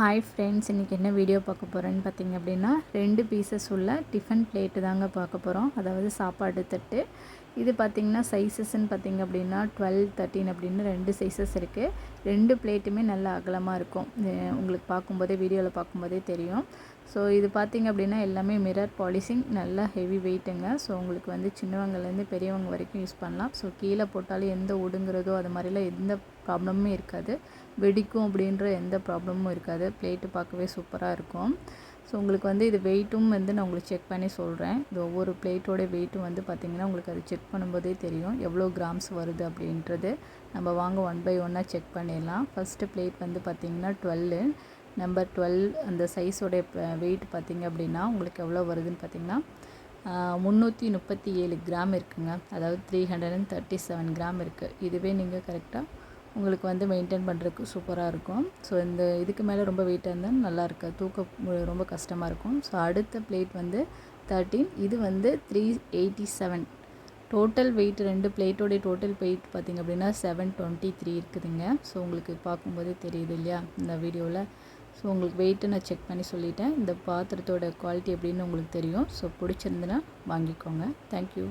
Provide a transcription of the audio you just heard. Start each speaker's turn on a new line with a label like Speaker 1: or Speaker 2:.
Speaker 1: Hi friends இன்றைக்கி என்ன video பார்க்க போகிறேன்னு பார்த்தீங்க அப்படின்னா ரெண்டு பீசஸ் உள்ள டிஃபன் பிளேட்டு தாங்க பார்க்க போகிறோம் அதாவது சாப்பாடு தட்டு. இது பார்த்திங்கன்னா சைஸஸ்ன்னு பார்த்திங்க அப்படின்னா டுவெல் தேர்ட்டின் அப்படின்னு ரெண்டு சைஸஸ் இருக்குது ரெண்டு பிளேட்டுமே நல்லா அகலமாக இருக்கும். உங்களுக்கு பார்க்கும்போதே வீடியோவில் பார்க்கும்போதே தெரியும். ஸோ இது பார்த்திங்க அப்படின்னா எல்லாமே மிரர் பாலிசிங் நல்லா ஹெவி வெயிட்டுங்க ஸோ உங்களுக்கு வந்து சின்னவங்கலேருந்து பெரியவங்க வரைக்கும் யூஸ் பண்ணலாம். ஸோ கீழே போட்டாலும் எந்த ஒடுங்கிறதோ அது மாதிரிலாம் எந்த ப்ராப்ளமுமே இருக்காது. வெடிக்கும் அப்படின்ற எந்த ப்ராப்ளமும் இருக்காது. பிளேட்டு பார்க்கவே சூப்பராக இருக்கும். ஸோ உங்களுக்கு வந்து இது வெயிட்டும் வந்து நான் உங்களுக்கு செக் பண்ணி சொல்கிறேன் இது ஒவ்வொரு பிளேட்டோட வெயிட்டும் வந்து பார்த்திங்கன்னா உங்களுக்கு அது செக் பண்ணும்போதே தெரியும். எவ்வளோ கிராம்ஸ் வருது அப்படின்றது. நம்ம வாங்க ஒன் பை ஒன்னாக செக் பண்ணிடலாம். ஃபஸ்ட்டு பிளேட் வந்து பார்த்திங்கன்னா டுவெல்லு. நம்பர் டுவெல் அந்த சைஸோடைய வெயிட் பார்த்திங்க அப்படின்னா உங்களுக்கு எவ்வளோ வருதுன்னு பார்த்திங்கன்னா முந்நூற்றி முப்பத்தி ஏழு கிராம் இருக்குங்க. அதாவது three hundred and thirty seven gram இருக்குது இதுவே நீங்கள் கரெக்டாக உங்களுக்கு வந்து மெயின்டைன் பண்ணுறதுக்கு சூப்பராக இருக்கும். ஸோ இந்த இதுக்கு மேலே ரொம்ப வெயிட்டாக இருந்தால் நல்லா இருக்காது. தூக்க ரொம்ப கஷ்டமாக இருக்கும். ஸோ அடுத்த பிளேட் வந்து தேர்ட்டீன் இது வந்து three eighty seven total weight ரெண்டு பிளேட்டோடைய டோட்டல் வெயிட் பார்த்திங்க அப்படின்னா செவன் டுவெண்ட்டி த்ரீ இருக்குதுங்க. ஸோ உங்களுக்கு பார்க்கும்போதே தெரியுது இல்லையா இந்த வீடியோவில் ஸோ உங்களுக்கு வெயிட்டை நான் செக் பண்ணி சொல்லிட்டேன். இந்த பாத்திரத்தோட குவாலிட்டி எப்படின்னு உங்களுக்கு தெரியும். ஸோ பிடிச்சிருந்துன்னா வாங்கிக்கோங்க. தேங்க்யூ